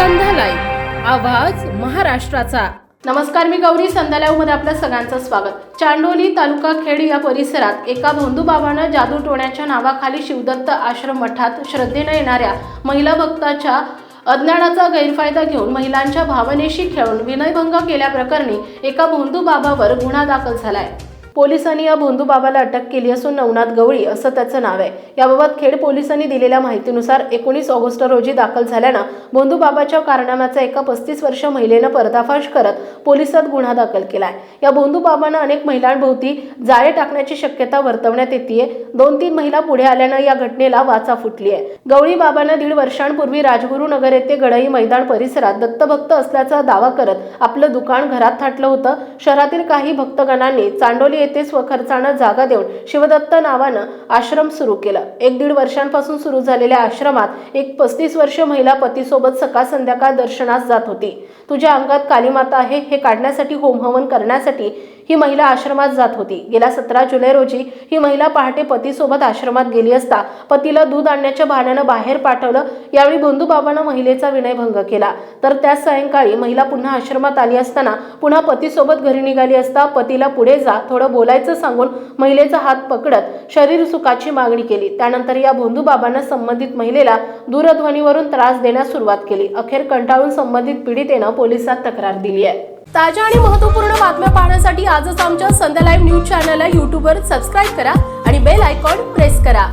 आवाज महाराष्ट्राचा. नमस्कार मी गौरी संध्यालावमध्ये आपलं सगळ्यांचं स्वागत. चांडोली तालुका खेड या परिसरात एका भोंदूबाबानं जादू टोण्याच्या नावाखाली शिवदत्त आश्रम मठात श्रद्धेनं येणाऱ्या महिला भक्ताच्या अज्ञानाचा गैरफायदा घेऊन महिलांच्या भावनेशी खेळून विनयभंग केल्याप्रकरणी एका भोंदू बाबावर गुन्हा दाखल झालाय. पोलिसांनी या भोंदू बाबाला अटक केली असून नवनाथ गवळी असं त्याचं नाव आहे. याबाबत खेड पोलिसांनी दिलेल्या माहितीनुसार एकोणीस ऑगस्ट रोजी दाखल झाल्यानं भोंदू बाबाच्या कारनाम्याचा एका पस्तीस वर्ष महिलेनं पर्दाफाश करत पोलिसात गुन्हा दाखल केलाय. या भोंदू बाबानं अनेक महिलांभोवती जाळे टाकण्याची शक्यता वर्तवण्यात येते दोन तीन महिला पुढे आल्यानं या घटनेला वाचा फुटली आहे गवळी बाबानं दीड वर्षांपूर्वी राजगुरुनगर येथे गडई मैदान परिसरात दत्तभक्त असल्याचा दावा करत आपलं दुकान घरात थाटलं होतं. शहरातील काही भक्तगणांनी चांडोली येथे स्वखर्चानं जागा देऊन शिवदत्त नावानं आश्रम सुरू केलं. एक दीड वर्षांपासून सुरू झालेल्या आश्रमात एक पस्तीस वर्ष महिला पतीसोबत सकाळ संध्याकाळ दर्शनास जात होती. तुझ्या अंगात कालीमाता आहे हे काढण्यासाठी होम हवन करण्यासाठी ही महिला आश्रमात जात होती. गेल्या सतरा जुलै रोजी ही महिला पहाटे पतीसोबत आश्रमात गेली असता पतीला दूध आणण्याच्या बहाण्यानं बाहेर पाठवलं. यावेळी बंधूबाबानं महिलेचा विनयभंग केला. तर त्याच सायंकाळी महिला पुन्हा आश्रमात आली असताना पुन्हा पतीसोबत घरी निघाली असता पतीला पुढे जा थोडं बोलायचं सांगून महिलेचा हात पकडत शरीर सुखाची मागणी केली. त्यानंतर या बोंधूबाबांना संबंधित महिलेला दूरध्वनीवरून त्रास देण्यास सुरुवात केली. अखेर कंटाळून संबंधित पीडितेनं पोलिसात तक्रार दिली आहे. ताज्या आणि महत्त्वपूर्ण बातम्या पाहण्यासाठी आजच आमच्या संध्या लाईव्ह न्यूज चॅनलला यूट्यूबवर सबस्क्राईब करा आणि बेल आयकॉन प्रेस करा.